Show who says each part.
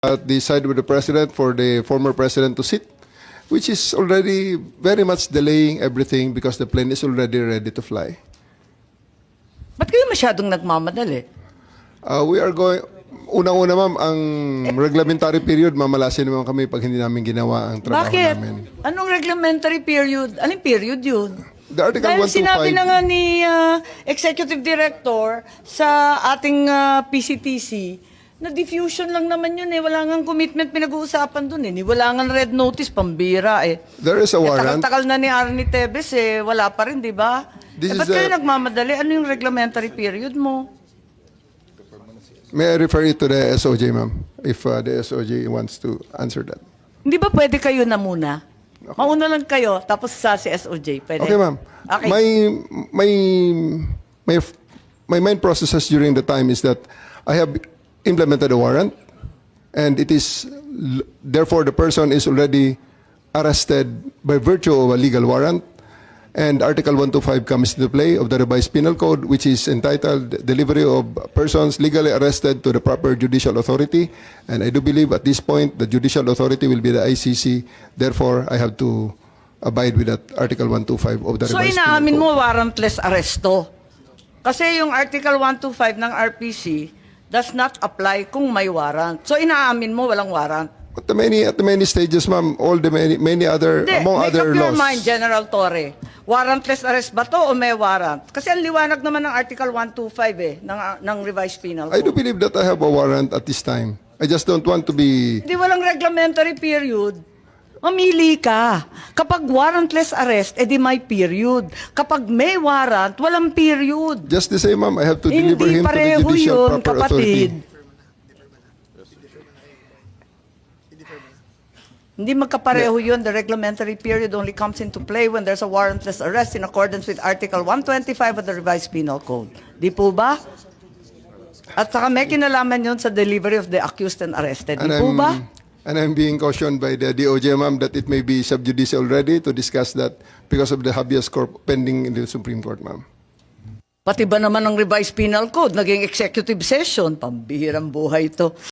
Speaker 1: at the side of the president for the former president to sit, which is already very much delaying everything because the plane is already ready to fly.
Speaker 2: Ba't kayo masyadong nagmamadali?
Speaker 1: Uh, we are going, unang-una ma'am, ang reglementary period, mamalasin naman kami pag hindi namin ginawa ang trabaho
Speaker 2: Bakit?
Speaker 1: namin.
Speaker 2: Anong reglementary period? Anong period yun?
Speaker 1: The Article
Speaker 2: Dahil
Speaker 1: 125
Speaker 2: sinabi na nga ni ah, Executive Director sa ating ah, PCTC na diffusion lang naman yun eh. Wala nga commitment pinag-uusapan dun eh. Wala nga red notice, pambira eh.
Speaker 1: There is a
Speaker 2: Eh,
Speaker 1: warrant.
Speaker 2: Tagal-tagal na ni Arnie Tevez eh. Wala pa rin, di ba?
Speaker 1: This
Speaker 2: eh, ba't kayo
Speaker 1: the-
Speaker 2: nagmamadali? Ano yung reglementary period mo?
Speaker 1: May I refer it to the SOJ, ma'am, if uh, the SOJ wants to answer that.
Speaker 2: Hindi ba pwede kayo na muna? Mauna lang kayo, tapos sa si SOJ. Pwede?
Speaker 1: Okay, ma'am.
Speaker 2: Okay.
Speaker 1: My, my, my, my main processes during the time is that I have implemented a warrant and it is, therefore the person is already arrested by virtue of a legal warrant and Article 125 comes into play of the revised penal code which is entitled delivery of persons legally arrested to the proper judicial authority and I do believe at this point the judicial authority will be the ICC therefore I have to abide with that Article 125 of the
Speaker 2: So
Speaker 1: revised
Speaker 2: inaamin
Speaker 1: penal
Speaker 2: mo
Speaker 1: code.
Speaker 2: warrantless arresto. Kasi yung Article 125 ng RPC does not apply kung may warrant. So inaamin mo walang warrant.
Speaker 1: At the many at the many stages ma'am all the many many other
Speaker 2: Hindi,
Speaker 1: among
Speaker 2: make
Speaker 1: other
Speaker 2: up your
Speaker 1: laws
Speaker 2: mind, General Torre. Warrantless arrest ba to o may warrant? Kasi ang liwanag naman ng Article 125 eh, ng, ng revised penal
Speaker 1: I do
Speaker 2: code.
Speaker 1: believe that I have a warrant at this time I just don't want to be
Speaker 2: Hindi walang reglementary period. Mamili ka. Kapag warrantless arrest, edi may period. Kapag may warrant, walang period.
Speaker 1: just the same ma'am I have to deliver
Speaker 2: Hindi
Speaker 1: him to the
Speaker 2: pareho
Speaker 1: judicial
Speaker 2: yun,
Speaker 1: proper authority
Speaker 2: kapatid. Hindi magkapareho yun. The reglementary period only comes into play when there's a warrantless arrest in accordance with Article 125 of the Revised Penal Code. Di po ba? At saka may kinalaman yun sa delivery of the accused and arrested. Di
Speaker 1: and
Speaker 2: po ba?
Speaker 1: And I'm being cautioned by the DOJ ma'am that it may be sub judice already to discuss that because of the habeas corpus pending in the Supreme Court ma'am.
Speaker 2: Pati ba naman ng revised penal code, naging executive session, pambihirang buhay ito.